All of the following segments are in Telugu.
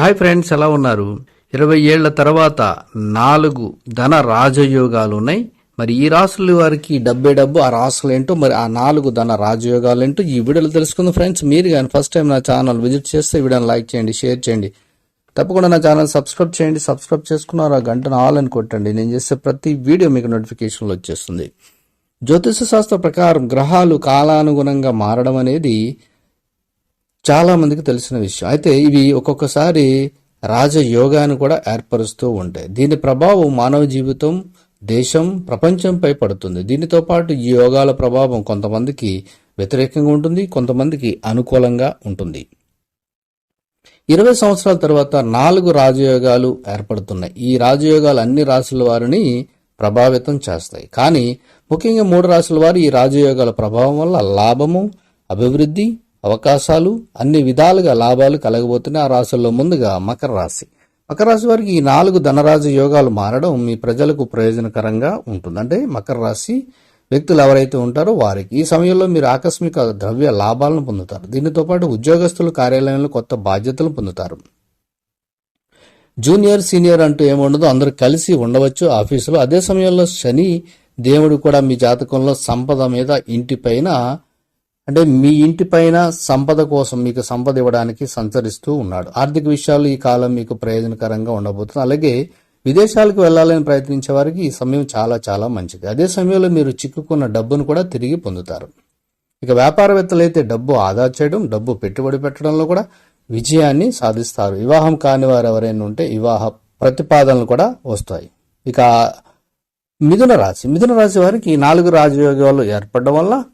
హాయ్ ఫ్రెండ్స్ ఎలా ఉన్నారు? ఇరవై ఏళ్ళ తర్వాత నాలుగు ధన రాజయోగాలు ఉన్నాయి. మరి ఈ రాసుల వారికి డబ్బే డబ్బు ఆ రాసులు ఏంటో మరి ఆ నాలుగు ధన రాజయోగాలు ఏంటో ఈ వీడియోలో తెలుసుకుందాం ఫ్రెండ్స్. మీరు కానీ ఫస్ట్ టైం నా ఛానల్ విజిట్ చేస్తే వీడియోని లైక్ చేయండి షేర్ చేయండి. తప్పకుండా నా ఛానల్ సబ్స్క్రైబ్ చేయండి. సబ్స్క్రైబ్ చేసుకున్నారు ఆ గంటను ఆల్ అని కొట్టండి. నేను చేసే ప్రతి వీడియో మీకు నోటిఫికేషన్లు వచ్చేస్తుంది. జ్యోతిషశాస్త్ర ప్రకారం గ్రహాలు కాలానుగుణంగా మారడం అనేది చాలామందికి తెలిసిన విషయం. అయితే ఇవి ఒక్కొక్కసారి రాజయోగాన్ని కూడా ఏర్పరుస్తూ ఉంటాయి. దీని ప్రభావం మానవ జీవితం దేశం ప్రపంచంపై పడుతుంది. దీనితో పాటు ఈ యోగాల ప్రభావం కొంతమందికి వ్యతిరేకంగా ఉంటుంది కొంతమందికి అనుకూలంగా ఉంటుంది. ఇరవై సంవత్సరాల తర్వాత నాలుగు రాజయోగాలు ఏర్పడుతున్నాయి. ఈ రాజయోగాలు అన్ని రాసుల వారిని ప్రభావితం చేస్తాయి. కానీ ముఖ్యంగా మూడు రాశుల వారు ఈ రాజయోగాల ప్రభావం వల్ల లాభము అభివృద్ధి అవకాశాలు అన్ని విధాలుగా లాభాలు కలగబోతున్నాయి. ఆ రాశుల్లో ముందుగా మకర రాశి. మకర రాశి వారికి ఈ నాలుగు ధనరాజ యోగాలు మారడం మీ ప్రజలకు ప్రయోజనకరంగా ఉంటుంది. అంటే మకర రాశి వ్యక్తులు ఎవరైతే ఉంటారో వారికి ఈ సమయంలో మీరు ఆకస్మిక ద్రవ్య లాభాలను పొందుతారు. దీనితో పాటు ఉద్యోగస్తులు కార్యాలయంలో కొత్త బాధ్యతలు పొందుతారు. జూనియర్ సీనియర్ అంటూ ఏముండదు అందరూ కలిసి ఉండవచ్చు ఆఫీసులో. అదే సమయంలో శని దేవుడు కూడా మీ జాతకంలో సంపద మీద ఇంటిపైన అంటే మీ ఇంటిపైన సంపద కోసం మీకు సంపద ఇవ్వడానికి సంచరిస్తూ ఉన్నాడు. ఆర్థిక విషయాలు ఈ కాలం మీకు ప్రయోజనకరంగా ఉండబోతుంది. అలాగే విదేశాలకు వెళ్ళాలని ప్రయత్నించే వారికి ఈ సమయం చాలా చాలా మంచిది. అదే సమయంలో మీరు చిక్కుకున్న డబ్బును కూడా తిరిగి పొందుతారు. ఇక వ్యాపారవేత్తలు అయితే డబ్బు ఆదా చేయడం డబ్బు పెట్టుబడి పెట్టడంలో కూడా విజయాన్ని సాధిస్తారు. వివాహం కాని వారు ఎవరైనా ఉంటే వివాహ ప్రతిపాదనలు కూడా వస్తాయి. ఇక మిథున రాశి. మిథున రాశి వారికి నాలుగు రాజయోగాలు ఏర్పడడం వల్ల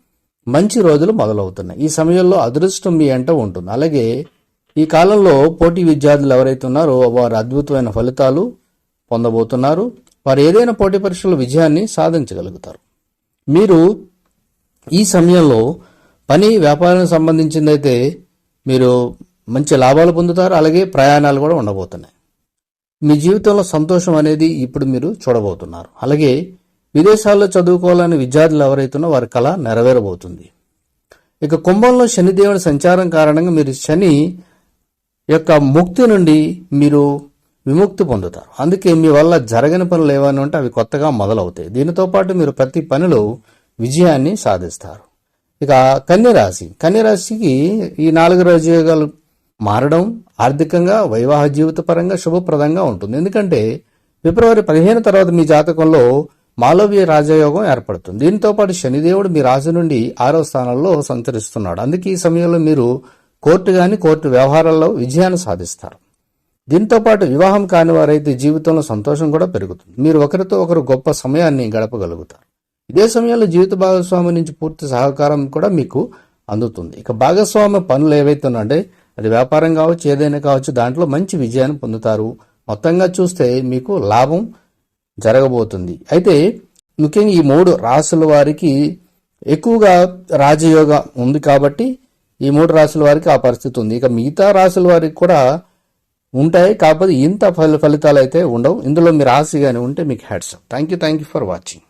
మంచి రోజులు మొదలవుతున్నాయి. ఈ సమయంలో అదృష్టం మీ అంట ఉంటుంది. అలాగే ఈ కాలంలో పోటీ విద్యార్థులు ఎవరైతే ఉన్నారో వారు అద్భుతమైన ఫలితాలు పొందబోతున్నారు. వారు ఏదైనా పోటీ పరీక్షల విజయాన్ని సాధించగలుగుతారు. మీరు ఈ సమయంలో పని వ్యాపారానికి సంబంధించిందైతే మీరు మంచి లాభాలు పొందుతారు అలాగే ప్రయాణాలు కూడా ఉండబోతున్నాయి. మీ జీవితంలో సంతోషం అనేది ఇప్పుడు మీరు చూడబోతున్నారు. అలాగే విదేశాల్లో చదువుకోవాలని విద్యార్థులు ఎవరైతున్నో వారి కళ నెరవేరబోతుంది. ఇక కుంభంలో శనిదేవుని సంచారం కారణంగా మీరు శని యొక్క ముక్తి నుండి మీరు విముక్తి పొందుతారు. అందుకే మీ వల్ల జరగని పనులు ఏమైనా ఉంటే అవి కొత్తగా మొదలవుతాయి. దీనితో పాటు మీరు ప్రతి పనిలో విజయాన్ని సాధిస్తారు. ఇక కన్యరాశి. కన్యరాశికి ఈ నాలుగు రాజయోగాలు మారడం ఆర్థికంగా వైవాహ జీవిత పరంగా శుభప్రదంగా ఉంటుంది. ఎందుకంటే ఫిబ్రవరి పదిహేను తర్వాత మీ జాతకంలో మాలవ్య రాజయోగం ఏర్పడుతుంది. దీంతో పాటు శనిదేవుడు మీ రాశి నుండి ఆరో స్థానంలో సంచరిస్తున్నాడు. అందుకే ఈ సమయంలో మీరు కోర్టు గాని కోర్టు వ్యవహారాల్లో విజయాన్ని సాధిస్తారు. దీంతో పాటు వివాహం కాని వారైతే జీవితంలో సంతోషం కూడా పెరుగుతుంది. మీరు ఒకరితో ఒకరు గొప్ప సమయాన్ని గడపగలుగుతారు. ఇదే సమయంలో జీవిత భాగస్వామి నుంచి పూర్తి సహకారం కూడా మీకు అందుతుంది. ఇక భాగస్వామి పనులు ఏవైతే ఉన్నాయంటే అది వ్యాపారం కావచ్చు ఏదైనా కావచ్చు దాంట్లో మంచి విజయాన్ని పొందుతారు. మొత్తంగా చూస్తే మీకు లాభం జరగబోతుంది. అయితే ముఖ్యంగా ఈ మూడు రాసుల వారికి ఎక్కువగా రాజయోగం ఉంది కాబట్టి ఈ మూడు రాసుల వారికి ఆ పరిస్థితి ఉంది. ఇక మిగతా రాసుల వారికి కూడా ఉంటాయి కాకపోతే ఇంత ఫలి ఫలితాలు అయితే ఉండవు. ఇందులో మీ రాశి కానీ ఉంటే మీకు hats thank you thank you for watching